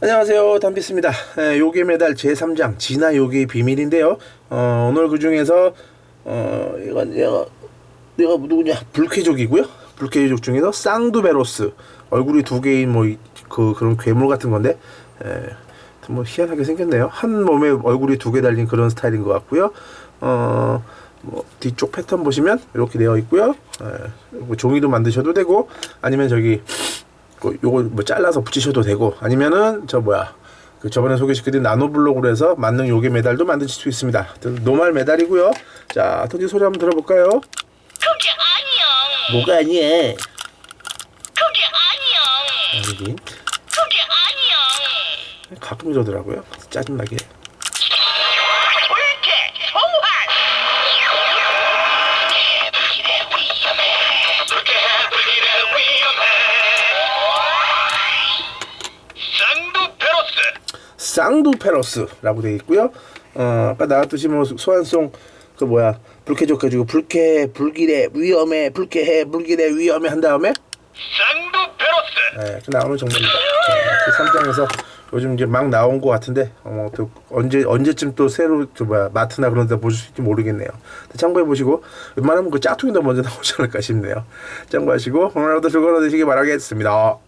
안녕하세요. 담비스입니다. 에, 요괴 메달 제3장 진화 요괴의 비밀인데요. 어, 오늘 그 중에서 어, 이건 얘가 내가 누구냐? 불쾌족이고요. 불쾌족 중에서 쌍두베로스. 얼굴이 두 개인 뭐 그 그런 괴물 같은 건데 에, 뭐 희한하게 생겼네요. 한 몸에 얼굴이 두 개 달린 그런 스타일인 것 같고요. 어, 뭐 뒤쪽 패턴 보시면 이렇게 되어 있고요. 에, 뭐 종이도 만드셔도 되고 아니면 저기 그 요거 뭐 잘라서 붙이셔도 되고 아니면은 저 뭐야 그 저번에 소개시켜드린 나노블록으로 해서 만능 요괴 메달도 만드실 수 있습니다. 노말 메달이고요. 자, 던지 소리 한번 들어볼까요? 그게 아니야. 뭐가 아니에? 그게 아니야. 여기 그게 아니야. 가끔 이러더라고요. 짜증나게. 불쾌 위험해. 불쾌해 불길의 위험해. 쌍두페로스. 쌍두페러스라고 되어 있고요. 어, 아까 나왔듯이 뭐 소환송 그 뭐야 불쾌족 가지고 불쾌 불길에 위험해 불쾌해 불길에 위험해 한 다음에 쌍두페로스. 네, 그 나오는 정도입니다. 그 3장에서 요즘 이제 막 나온 것 같은데 어, 또 언제 언제쯤 또 새로 저 뭐야 마트나 그런 데 보실 수 있을지 모르겠네요. 참고해 보시고 웬만하면 그 짝퉁이 더 먼저 나오지 않을까 싶네요. 참고하시고 오늘 하루도 즐거운 되시길 바라겠습니다.